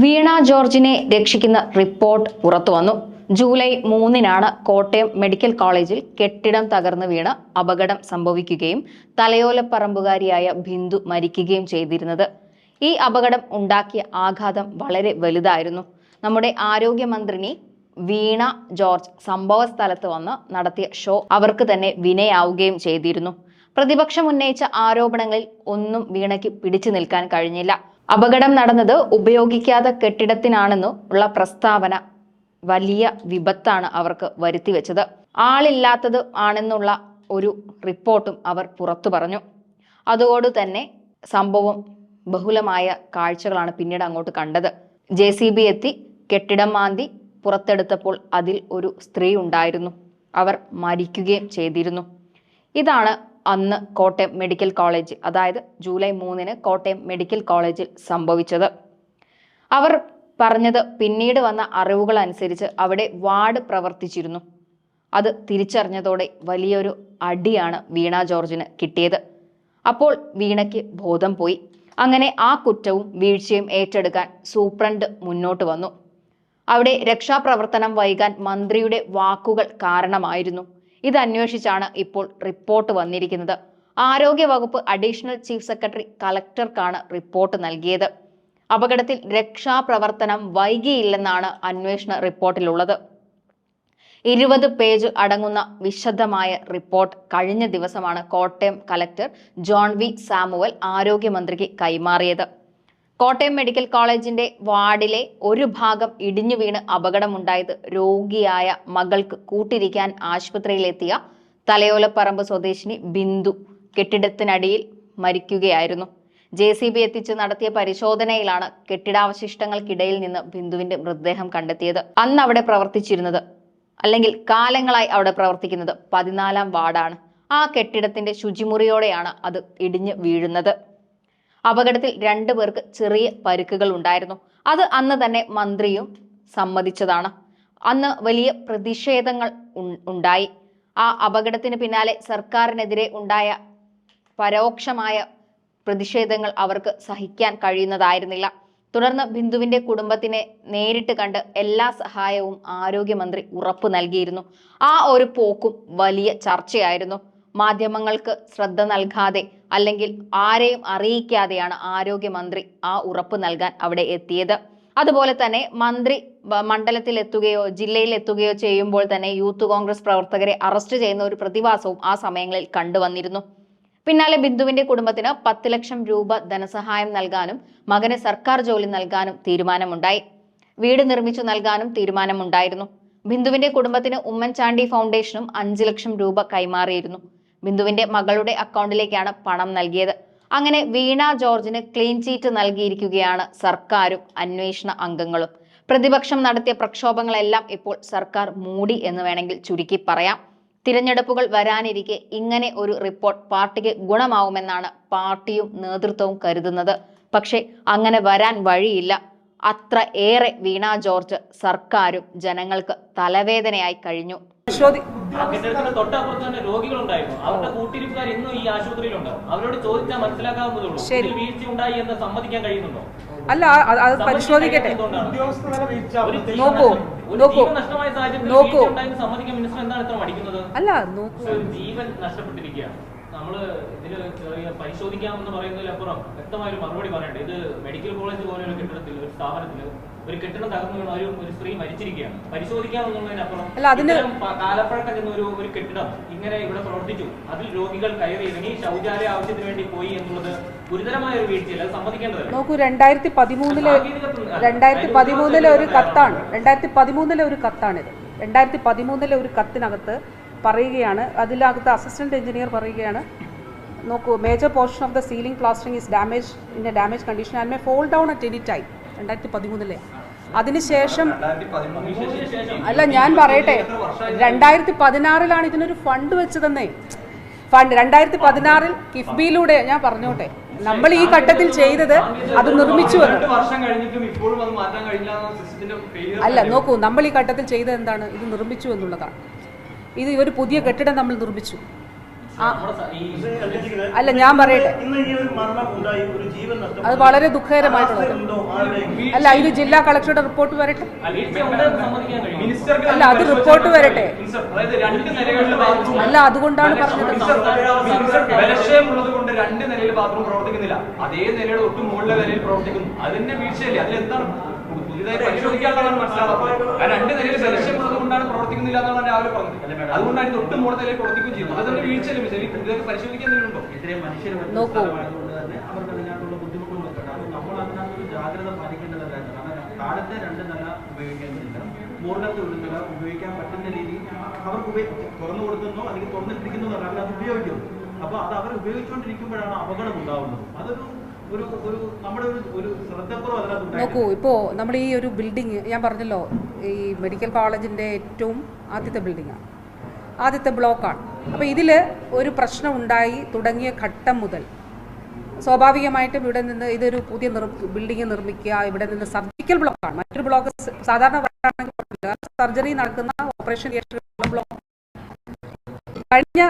വീണ ജോർജിനെ രക്ഷിക്കുന്ന റിപ്പോർട്ട് പുറത്തുവന്നു. ജൂലൈ മൂന്നിനാണ് കോട്ടയം മെഡിക്കൽ കോളേജിൽ കെട്ടിടം തകർന്നു വീണ് അപകടം സംഭവിക്കുകയും തലയോലപ്പറമ്പുകാരിയായ ബിന്ദു മരിക്കുകയും ചെയ്തിരുന്നത്. ഈ അപകടം ഉണ്ടാക്കിയ ആഘാതം വളരെ വലുതായിരുന്നു. നമ്മുടെ ആരോഗ്യമന്ത്രിനി വീണ ജോർജ് സംഭവ സ്ഥലത്ത് വന്ന് നടത്തിയ ഷോ അവർക്ക് തന്നെ വിനയാവുകയും ചെയ്തിരുന്നു. പ്രതിപക്ഷം ഉന്നയിച്ച ആരോപണങ്ങളിൽ ഒന്നും വീണയ്ക്ക് പിടിച്ചു നിൽക്കാൻ കഴിഞ്ഞില്ല. അപകടം നടന്നത് ഉപയോഗിക്കാത്ത കെട്ടിടത്തിനാണെന്നു ഉള്ള പ്രസ്താവന വലിയ വിപത്താണ് അവർക്ക് വരുത്തിവെച്ചത്. ആളില്ലാത്തത് ആണെന്നുള്ള ഒരു റിപ്പോർട്ടും അവർ പുറത്തു പറഞ്ഞു. അതോട് തന്നെ സംഭവം ബഹുലമായ കാഴ്ചകളാണ് പിന്നീട് അങ്ങോട്ട് കണ്ടത്. ജെ സി ബി എത്തി കെട്ടിടം മാന്തി പുറത്തെടുത്തപ്പോൾ അതിൽ ഒരു സ്ത്രീ ഉണ്ടായിരുന്നു. അവർ മരിക്കുകയും ചെയ്തിരുന്നു. ഇതാണ് അന്ന് കോട്ടയം മെഡിക്കൽ കോളേജ് അതായത് ജൂലൈ മൂന്നിന് കോട്ടയം മെഡിക്കൽ കോളേജിൽ സംഭവിച്ചത്. അവർ പറഞ്ഞത് പിന്നീട് വന്ന അറിവുകൾ അനുസരിച്ച് അവിടെ വാർഡ് പ്രവർത്തിച്ചിരുന്നു. അത് തിരിച്ചറിഞ്ഞതോടെ വലിയൊരു അടിയാണ് വീണ ജോർജിന് കിട്ടിയത്. അപ്പോൾ വീണയ്ക്ക് ബോധം പോയി. അങ്ങനെ ആ കുറ്റവും വീഴ്ചയും ഏറ്റെടുക്കാൻ സൂപ്രണ്ട് മുന്നോട്ട് വന്നു. അവിടെ രക്ഷാപ്രവർത്തനം വൈകാൻ മന്ത്രിയുടെ വാക്കുകൾ കാരണമായിരുന്നു. ഇത് അന്വേഷിച്ചാണ് ഇപ്പോൾ റിപ്പോർട്ട് വന്നിരിക്കുന്നത്. ആരോഗ്യവകുപ്പ് അഡീഷണൽ ചീഫ് സെക്രട്ടറി കളക്ടർക്കാണ് റിപ്പോർട്ട് നൽകിയത്. അപകടത്തിൽ രക്ഷാപ്രവർത്തനം വൈകിയില്ലെന്നാണ് അന്വേഷണ റിപ്പോർട്ടിലുള്ളത്. ഇരുപത് പേജ് അടങ്ങുന്ന വിശദമായ റിപ്പോർട്ട് കഴിഞ്ഞ ദിവസമാണ് Kottayam collector John V Samuel ആരോഗ്യമന്ത്രിക്ക് കൈമാറിയത്. കോട്ടയം മെഡിക്കൽ കോളേജിന്റെ വാർഡിലെ ഒരു ഭാഗം ഇടിഞ്ഞു വീണ് അപകടമുണ്ടായത് രോഗിയായ മകൾക്ക് കൂട്ടിരിക്കാൻ ആശുപത്രിയിലെത്തിയ തലയോലപ്പറമ്പ് സ്വദേശിനി ബിന്ദു കെട്ടിടത്തിനടിയിൽ മരിക്കുകയായിരുന്നു. ജെ സി ബി എത്തിച്ച് നടത്തിയ പരിശോധനയിലാണ് കെട്ടിടാവശിഷ്ടങ്ങൾക്കിടയിൽ നിന്ന് ബിന്ദുവിന്റെ മൃതദേഹം കണ്ടെത്തിയത്. അന്ന് അവിടെ പ്രവർത്തിച്ചിരുന്നത് അല്ലെങ്കിൽ കാലങ്ങളായി അവിടെ പ്രവർത്തിക്കുന്നത് പതിനാലാം വാർഡാണ്. ആ കെട്ടിടത്തിന്റെ ശുചിമുറിയോടെയാണ് അത് ഇടിഞ്ഞ് വീഴുന്നത്. അപകടത്തിൽ രണ്ടു പേർക്ക് ചെറിയ പരുക്കുകൾ ഉണ്ടായിരുന്നു. അത് അന്ന് തന്നെ മന്ത്രിയും സമ്മതിച്ചതാണ്. അന്ന് വലിയ പ്രതിഷേധങ്ങൾ ഉണ്ടായി. ആ അപകടത്തിന് പിന്നാലെ സർക്കാരിനെതിരെ ഉണ്ടായ പരോക്ഷമായ പ്രതിഷേധങ്ങൾ അവർക്ക് സഹിക്കാൻ കഴിയുന്നതായിരുന്നില്ല. തുടർന്ന് ബിന്ദുവിന്റെ കുടുംബത്തിനെ നേരിട്ട് കണ്ട് എല്ലാ സഹായവും ആരോഗ്യമന്ത്രി ഉറപ്പു നൽകിയിരുന്നു. ആ ഒരു പോക്കും വലിയ ചർച്ചയായിരുന്നു. മാധ്യമങ്ങൾക്ക് ശ്രദ്ധ നൽകാതെ അല്ലെങ്കിൽ ആരെയും അറിയിക്കാതെയാണ് ആരോഗ്യമന്ത്രി ആ ഉറപ്പ് നൽകാൻ അവിടെ എത്തിയത്. അതുപോലെ തന്നെ മന്ത്രി മണ്ഡലത്തിൽ എത്തുകയോ ജില്ലയിൽ എത്തുകയോ ചെയ്യുമ്പോൾ തന്നെ യൂത്ത് കോൺഗ്രസ് പ്രവർത്തകരെ അറസ്റ്റ് ചെയ്യുന്ന ഒരു പ്രതിഭാസവും ആ സമയങ്ങളിൽ കണ്ടുവന്നിരുന്നു. പിന്നാലെ ബിന്ദുവിന്റെ കുടുംബത്തിന് പത്ത് ലക്ഷം രൂപ ധനസഹായം നൽകാനും മകന് സർക്കാർ ജോലി നൽകാനും തീരുമാനമുണ്ടായി. വീട് നിർമ്മിച്ചു നൽകാനും തീരുമാനമുണ്ടായിരുന്നു. ബിന്ദുവിന്റെ കുടുംബത്തിന് ഉമ്മൻചാണ്ടി ഫൗണ്ടേഷനും അഞ്ചു ലക്ഷം രൂപ കൈമാറിയിരുന്നു. ബിന്ദുവിന്റെ മകളുടെ അക്കൗണ്ടിലേക്കാണ് പണം നൽകിയത്. അങ്ങനെ വീണ ജോർജിന് ക്ലീൻ ചീറ്റ് നൽകിയിരിക്കുകയാണ് സർക്കാരും അന്വേഷണ അംഗങ്ങളും. പ്രതിപക്ഷം നടത്തിയ പ്രക്ഷോഭങ്ങളെല്ലാം ഇപ്പോൾ സർക്കാർ മൂടി എന്ന് വേണമെങ്കിൽ ചുരുക്കി പറയാം. തിരഞ്ഞെടുപ്പുകൾ വരാനിരിക്കെ ഇങ്ങനെ ഒരു റിപ്പോർട്ട് പാർട്ടിക്ക് ഗുണമാവുമെന്നാണ് പാർട്ടിയും നേതൃത്വവും കരുതുന്നത്. പക്ഷേ അങ്ങനെ വരാൻ വഴിയില്ല. അത്ര ഏറെ വീണ ജോർജ് സർക്കാരും ജനങ്ങൾക്ക് തലവേദനയായി കഴിഞ്ഞു. തൊട്ടപ്പുറത്ത് തന്നെ രോഗികളുണ്ടായിരുന്നു. അവരുടെ കൂട്ടിരിപ്പുകാർ ഇന്നും ഈ ആശുപത്രിയിലുണ്ട്. അവരോട് ചോദിച്ചാൽ വീഴ്ച ഉണ്ടായി എന്ന് സമ്മതിക്കാൻ കഴിയുന്നുണ്ടോ? അല്ല അത് പരിശോധിക്കട്ടെ. നോക്കൂ, ഒരു നോക്കൂ. ജീവൻ നഷ്ടമായ സാഹചര്യത്തിൽ നോക്കൂ. അല്ല നോക്കൂ. ജീവൻ നഷ്ടപ്പെട്ടിരിക്കുകയാണ്. നമ്മൾ ഇതിൽ ചെറിയ പരിശോധിക്കാമെന്ന് പറയുന്നതിലപ്പുറം വ്യക്തമായ ഒരു മറുപടി പറയണ്ടേ. ഇത് മെഡിക്കൽ കോളേജ് പോലെ ഒരു കെട്ടിടത്തിൽ ഒരു സ്ഥാപനത്തിൽ ഒരു കെട്ടിടം തകർന്നു വീണ ഒരു ഒരു സ്ത്രീ മരിച്ചിരിക്കുകയാണ്. പരിശോധിക്കാമെന്നുള്ളതിനപ്പുറം അല്ല, അതിന് കാലപ്പഴക്കം ചെന്ന ഒരു ഒരു കെട്ടിടം ഇങ്ങനെ ഇവിടെ പ്രവർത്തിച്ചു. അതിൽ രോഗികൾ കയറി ഇറങ്ങി ശൗചാലയ ആവശ്യത്തിന് വേണ്ടി പോയി എന്നുള്ളത് ഗുരുതരമായ ഒരു വീഴ്ചയല്ല അത് സമ്മതിക്കേണ്ടതല്ല. നോക്കൂ രണ്ടായിരത്തി പതിമൂന്നിലെ രണ്ടായിരത്തി പതിമൂന്നിലെ ഒരു കത്താണ്. രണ്ടായിരത്തി പതിമൂന്നിലെ ഒരു കത്താണിത്. രണ്ടായിരത്തി പതിമൂന്നിലെ ഒരു കത്തിനകത്ത് പറയുകയാണ്. അതിലകത്ത് അസിസ്റ്റന്റ് എഞ്ചിനീയർ പറയുകയാണ് നോക്കൂ major portion of the ceiling plastering is damage in a damage condition and may fall down at any time രണ്ടായിരത്തി പതിമൂന്നിലെ അതിനുശേഷം അല്ല ഞാൻ പറയട്ടെ. രണ്ടായിരത്തി പതിനാറിലാണ് ഇതിനൊരു ഫണ്ട് വെച്ചതെന്നേ. ഫണ്ട് രണ്ടായിരത്തി പതിനാറിൽ കിഫ്ബിയിലൂടെ ഞാൻ പറഞ്ഞോട്ടെ. നമ്മൾ ഈ ഘട്ടത്തിൽ ചെയ്തത് അത് നിർമ്മിച്ചു അല്ല നോക്കൂ നമ്മൾ ഈ ഘട്ടത്തിൽ ചെയ്തത് എന്താണ്? ഇത് നിർമ്മിച്ചു എന്നുള്ളതാണ്. ഇത് ഒരു പുതിയ കെട്ടിടം നമ്മൾ നിർമ്മിച്ചു. അല്ല ഞാൻ പറയട്ടെ. ഇന്ന് ഈ ഒരു മരണം ഉണ്ടായി ഒരു ജീവൻ നഷ്ടപ്പെട്ടു. അത് വളരെ ദുഃഖകരമായിട്ടുള്ളത്. അല്ല ഇത് ജില്ലാ കളക്ടറുടെ റിപ്പോർട്ട് വരട്ടെ? അല്ല, അത് റിപ്പോർട്ട് വരട്ടെ. അതായത് രണ്ട് നിലകളിലെ ബാത്റൂം അല്ല അതുകൊണ്ടാണ് പറഞ്ഞത്. രണ്ട് നിലയിൽ ബാത്റൂം പ്രവർത്തിക്കുന്നില്ല. അതേ നിലയുടെ ഒട്ടും മുകളിലെ നിലയിൽ പ്രവർത്തിക്കുന്നു. അതിന്റെ വീഴ്ചയല്ലേ? അതിലെന്താണ്? പുതിയതായി പരിശോധിക്കാനുള്ളതാണ് മനസ്സിലാവുന്നത് കാരണം രണ്ട് നിലയിൽ പ്രവർത്തിക്കുന്നില്ല എന്നാണ് രാവിലെ പറഞ്ഞത്. അതുകൊണ്ടാണ് തൊട്ട് നിലയിൽ പ്രവർത്തിക്കുകയും ചെയ്യുന്നത്. അതൊരു വീഴ്ചയല്ലേ മിസ്റ്റർ. ഇതൊക്കെ പരിശോധിക്കാൻ എന്തെങ്കിലുണ്ടോ ഇത്രയും മനുഷ്യർ അവർക്ക് അതിനകത്തുള്ള കാരണം നമ്മൾ അതിനകത്തൊരു ജാഗ്രത പാലിക്കേണ്ടതല്ലായിരുന്നു കാരണം താഴത്തെ രണ്ട് നില ഉപയോഗിക്കേണ്ടതില്ല. മുകളിലത്തെ ഒരു നില ഉപയോഗിക്കാൻ പറ്റുന്ന രീതിയിൽ അവർക്ക് ഉപയോഗി തുറന്നു കൊടുക്കുന്നോ അല്ലെങ്കിൽ തുറന്നിട്ടിരിക്കുന്നോ അവർ അത് ഉപയോഗിക്കുന്നു അപ്പോൾ അത് അവർ ഉപയോഗിച്ചുകൊണ്ടിരിക്കുമ്പോഴാണ് അപകടം ഉണ്ടാവുന്നത്. അതൊരു നോക്കൂ ഇപ്പോ ഇപ്പോൾ നമ്മൾ ഈ ഒരു ബിൽഡിങ് ഞാൻ പറഞ്ഞല്ലോ ഈ മെഡിക്കൽ കോളേജിന്റെ ഏറ്റവും ആദ്യത്തെ ബിൽഡിങ്ങാണ് ആദ്യത്തെ ബ്ലോക്കാണ് അപ്പോൾ ഇതിൽ ഒരു പ്രശ്നം ഉണ്ടായി തുടങ്ങിയ ഘട്ടം മുതൽ. സ്വാഭാവികമായിട്ടും ഇവിടെ നിന്ന് ഇതൊരു പുതിയ നിർ ബിൽഡിംഗ് നിർമ്മിക്കുക ഇവിടെ നിന്ന് സർജിക്കൽ ബ്ലോക്കാണ് മറ്റൊരു ബ്ലോക്ക് സാധാരണ സർജറി നടക്കുന്ന ഓപ്പറേഷൻ ബ്ലോക്ക് കഴിഞ്ഞ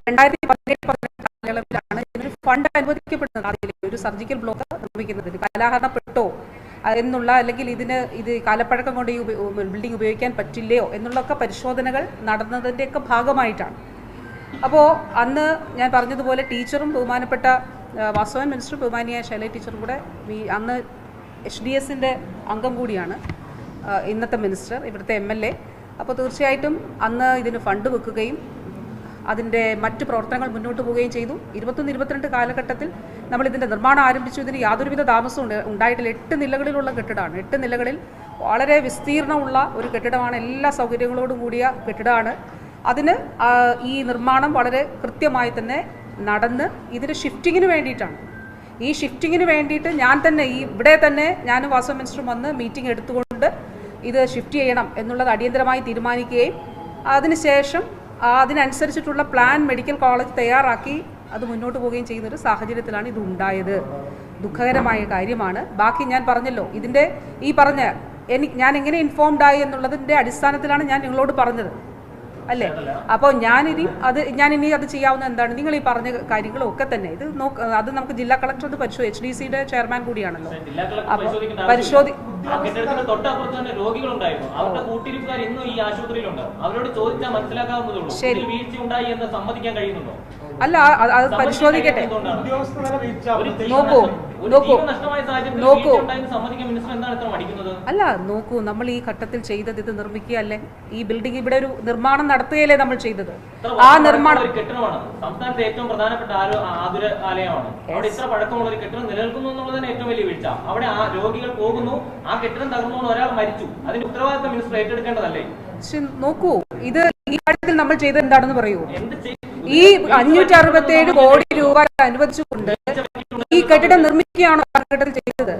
രണ്ടായിരത്തി പതിനേഴ് പതിനെട്ട് കാലയളവിലാണ് ഇതിനൊരു ഫണ്ട് അനുവദിക്കപ്പെടുന്നത് അതിൽ ഒരു സർജിക്കൽ ബ്ലോക്ക് നിർമ്മിക്കുന്നതിന് കാലാഹരണപ്പെട്ടോ എന്നുള്ള അല്ലെങ്കിൽ ഇതിന് ഇത് കാലപ്പഴക്കം കൊണ്ട് ഈ ബിൽഡിംഗ് ഉപയോഗിക്കാൻ പറ്റില്ലയോ എന്നുള്ളൊക്കെ പരിശോധനകൾ നടന്നതിന്റെയൊക്കെ ഭാഗമായിട്ടാണ്. അപ്പോൾ അന്ന് ഞാൻ പറഞ്ഞതുപോലെ ടീച്ചറും ബഹുമാനപ്പെട്ട വാസവൻ മിനിസ്റ്റർ ബഹുമാനിയായ ശൈല ടീച്ചറും കൂടെ അന്ന് എച്ച് ഡി എസിന്റെ അംഗം കൂടിയാണ് ഇന്നത്തെ മിനിസ്റ്റർ ഇവിടുത്തെ എം എൽ എ. അപ്പോൾ തീർച്ചയായിട്ടും അന്ന് ഇതിന് ഫണ്ട് വെക്കുകയും അതിന്റെ മറ്റ് പ്രവർത്തനങ്ങൾ മുന്നോട്ട് പോവുകയും ചെയ്തു. ഇരുപത്തൊന്ന് ഇരുപത്തിരണ്ട് കാലഘട്ടത്തിൽ നമ്മൾ ഇതിന്റെ നിർമ്മാണം ആരംഭിച്ചു. ഇതിന് യാതൊരുവിധ താമസവും ഉണ്ട്. ഉണ്ടായിട്ടില്ല. എട്ട് നിലകളിലുള്ള കെട്ടിടമാണ്. എട്ട് നിലകളിൽ വളരെ വിസ്തീർണമുള്ള ഒരു കെട്ടിടമാണ്. എല്ലാ സൗകര്യങ്ങളോടും കൂടിയ കെട്ടിടമാണ്. അതിന് ഈ നിർമ്മാണം വളരെ കൃത്യമായി തന്നെ നടന്ന് ഇതിന് ഷിഫ്റ്റിങ്ങിന് വേണ്ടിയിട്ടാണ്. ഈ ഷിഫ്റ്റിങ്ങിന് വേണ്ടിയിട്ട് ഞാൻ തന്നെ ഈ ഇവിടെ തന്നെ ഞാൻ വാസവ മിനിസ്റ്ററും വന്ന് മീറ്റിംഗ് എടുത്തുകൊണ്ട് ഇത് ഷിഫ്റ്റ് ചെയ്യണം എന്നുള്ളത് അടിയന്തരമായി തീരുമാനിക്കുകയും അതിനുശേഷം അതിനനുസരിച്ചിട്ടുള്ള പ്ലാൻ മെഡിക്കൽ കോളേജ് തയ്യാറാക്കി അത് മുന്നോട്ട് പോവുകയും ചെയ്യുന്ന ഒരു സാഹചര്യത്തിലാണ് ഇത് ഉണ്ടായത്. ദുഃഖകരമായ കാര്യമാണ്. ബാക്കി ഞാൻ പറഞ്ഞല്ലോ ഇതിന്റെ ഈ പറഞ്ഞ എനിക്ക് ഞാൻ എങ്ങനെ ഇൻഫോംഡ് ആയി എന്നുള്ളതിന്റെ അടിസ്ഥാനത്തിലാണ് ഞാൻ നിങ്ങളോട് പറഞ്ഞത്. അല്ലേ? അപ്പോൾ ഞാനിനി അത് ഞാൻ ഇനി അത് ചെയ്യാവുന്ന എന്താണ്? നിങ്ങൾ ഈ പറഞ്ഞ കാര്യങ്ങളും ഒക്കെ തന്നെ. ഇത് നോക്ക് അത് നമുക്ക് ജില്ലാ കളക്ടർ അത് പരിശോധി എച്ച് ഡി സിയുടെ ചെയർമാൻ കൂടിയാണല്ലോ. അപ്പോൾ പരിശോധി കെട്ടിടത്തിന്റെ തൊട്ടപ്പുറത്ത് തന്നെ രോഗികളുണ്ടായിരുന്നു. അവരുടെ കൂട്ടിരിപ്പുകാർ ഇന്നും ഈ ആശുപത്രിയിലുണ്ട്. അവരോട് ചോദിച്ചാൽ മനസ്സിലാക്കാവുന്നതേ ശരി. വീഴ്ച ഉണ്ടായി എന്ന് സമ്മതിക്കാൻ കഴിയുന്നുണ്ടോ? അല്ല അത് പരിശോധിക്കട്ടെ. നോക്കൂ, ഒരു നോക്കൂ. നോക്കൂ. അല്ല നോക്കൂ നമ്മൾ ഈ ഘട്ടത്തിൽ ചെയ്തത് ഇത് നിർമ്മിക്കുകയല്ലേ ഈ ബിൽഡിംഗ് ഇവിടെ ഒരു നിർമ്മാണം നടത്തുകയല്ലേ നമ്മൾ ചെയ്തത്? ആ നിർമ്മാണം സംസ്ഥാനത്തെ ഏറ്റവും പ്രധാനപ്പെട്ട ആതുര ആലയമാണ്. അവിടെ ഇത്ര പഴക്കമുള്ള ഒരു കെട്ടിടം നിലനിൽക്കുന്നു എന്നുള്ളതാണ് ഏറ്റവും വലിയ വീഴ്ച. അവിടെ ആ രോഗികൾ പോകുന്നു ആ കെട്ടിടം തകർന്നുകൊണ്ട് ഒരാൾ മരിച്ചു. അതിന്റെ ഉത്തരവാദിത്തം മിനിസ്റ്റർ ഏറ്റെടുക്കേണ്ടതല്ലേ? നോക്കൂ ഇത് ഈ കാര്യത്തിൽ നമ്മൾ ചെയ്തത് എന്താണെന്ന് പറയൂ. ഈ അഞ്ഞൂറ്റി അറുപത്തി ഏഴ് കോടി രൂപ അനുവദിച്ചുകൊണ്ട് ഈ കെട്ടിടം നിർമ്മിക്കുകയാണോ കാലഘട്ടത്തിൽ ചെയ്തത്?